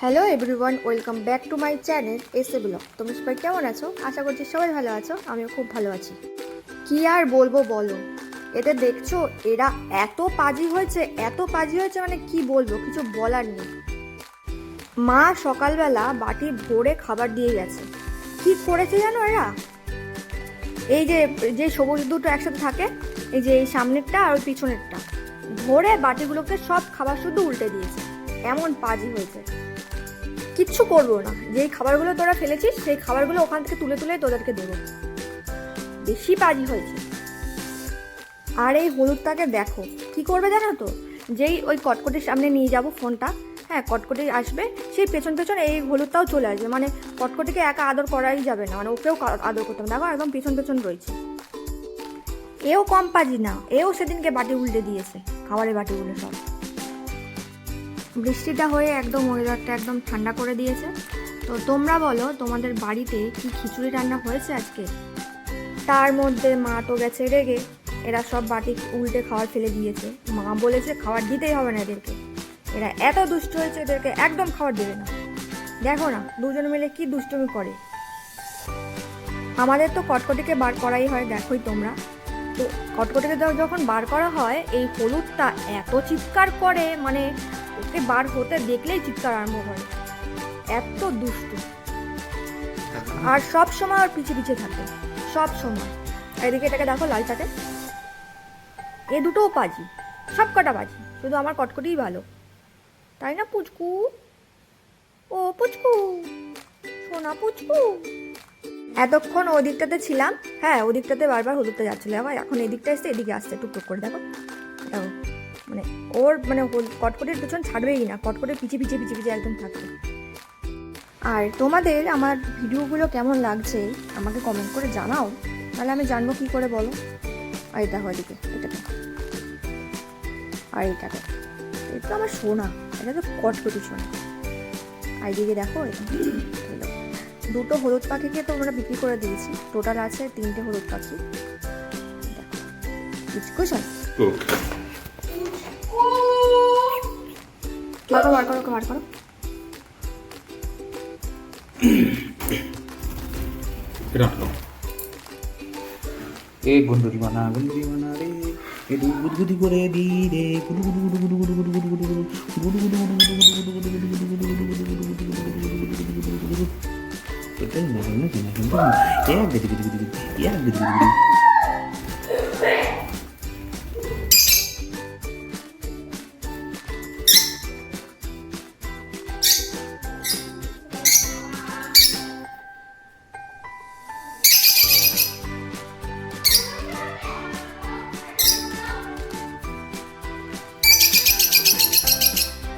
Hello everyone welcome back to my channel এসে blog তুমি সবাই কেমন আছো? আশা করছি সবাই ভালো আছো, আমিও খুব ভালো আছি। কি আর বলব বলো? এতে দেখছ, এরা এত পাজি হয়েছে, এত পাজি হয়েছে মানে কি বলব, কিছু বলার নেই। মা সকালবেলা বাটি ভরে খাবার দিয়ে গেছে। কি করেছে জানো এরা? এই যে যে সবুজ দুটো একসাথে থাকে, এই যে এই সামনেরটা আর পিছনেরটা। ভরে বাটিগুলোকে সব খাবার শুধু উল্টে দিয়েছে। এমন পাজি হয়েছে। কিচ্ছু করব না। যেই খাবারগুলো তোরা ফেলেছিস, সেই খাবারগুলো ওখান থেকে তুলে তুলে তোদেরকে দেবো। বেশি পাজি হয়েছে। আর এই হলুদটাকে দেখো, কি করবে জানো তো? যেই ওই কটকটির সামনে নিয়ে যাব ফোনটা হ্যাঁ কটকটি আসবে, সেই পেছন পেছন এই হলুদটাও চলে আসবে। মানে কটকটিকে একা আদর করাই যাবে না মানে ওকেও আদর করতে হবে দেখো, একদম পেছন পেছন রয়েছে। এও কম পাজি না, এও সেদিনকে বাটি উল্টে দিয়েছে, খাবারের বাটিগুলো সব। বৃষ্টিটা হয়ে একদম ওয়েদারটা একদম ঠান্ডা করে দিয়েছে। তো তোমরা বলো, তোমাদের বাড়িতে কি খিচুড়ি রান্না হয়েছে আজকে? তার মধ্যে মা তো গেছে রেগে, এরা সব বাটি উল্টে খাবার ফেলে দিয়েছে। মা বলেছে খাবার দিতেই হবে না এদেরকে। এরা এত দুষ্ট হয়েছে, এদেরকে একদম খাবার দেবে না। দেখো না, দুজন মিলে কি দুষ্টুমি করে। আমাদের তো কটকটিকে বার করাই হয়, দেখোই তোমরা। তো কটকটিকে যখন বার করা হয়, এই হলুদটা এত চিৎকার করে মানে ওকে বার হতে দেখলেই চিৎকার আরম্ভ করে এত দুষ্ট। আর সব সময় ওর পিছে পিছে থাকে। সব সময়। এদিকে এটাকে দেখো লালটাতে এ দুটোও পাজি সব কটা বাজি। শুধু আমার কটকটিই ভালো। তাই না, পুচকু? ও, পুচকু। সোনা পুচকু। এতক্ষণ ওদিকটাতে ছিলাম। হ্যাঁ ওদিকটাতে বারবার হলুদটা যাচ্ছিল। আবার এখন এদিকটা এসে এদিকে আসছে। টুকটুক করে দেখো। দেখো। মানে ওর মানে কটকটির পেছন ছাড়বেই না, কটকটের পিছে পিছে পিছিয়ে পিছে একদম থাকবে আর তোমাদের আমার ভিডিওগুলো কেমন লাগছে আমাকে কমেন্ট করে জানাও, তাহলে আমি জানব কি করে বলো। আর এটা হয় এদিকে এটাকে আর এইটাকে এটা আমার সোনা, এটা তো কটকটি সোনা। আর এদিকে দেখো। দুটো হলুদ পাখিকে তো আমরা বিক্রি করে দিয়েছি টোটাল আছে তিনটে হলুদ পাখি। দেখো বার করো বার করো ওকে বার করো এটা হলো এ গুন্ডুরি বানা গুন্ডুরি বানা রে এ দু গুদগুদি করে দি রে গুদু গুদু গুদু গুদু গুদু গুদু গুদু গুদু গুদু গুদু গুদু গুদু গুদু গুদু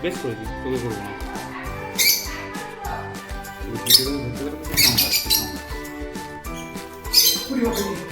বেশ করেছি তোকে করব না। ভর্তি করে ভর্তি করে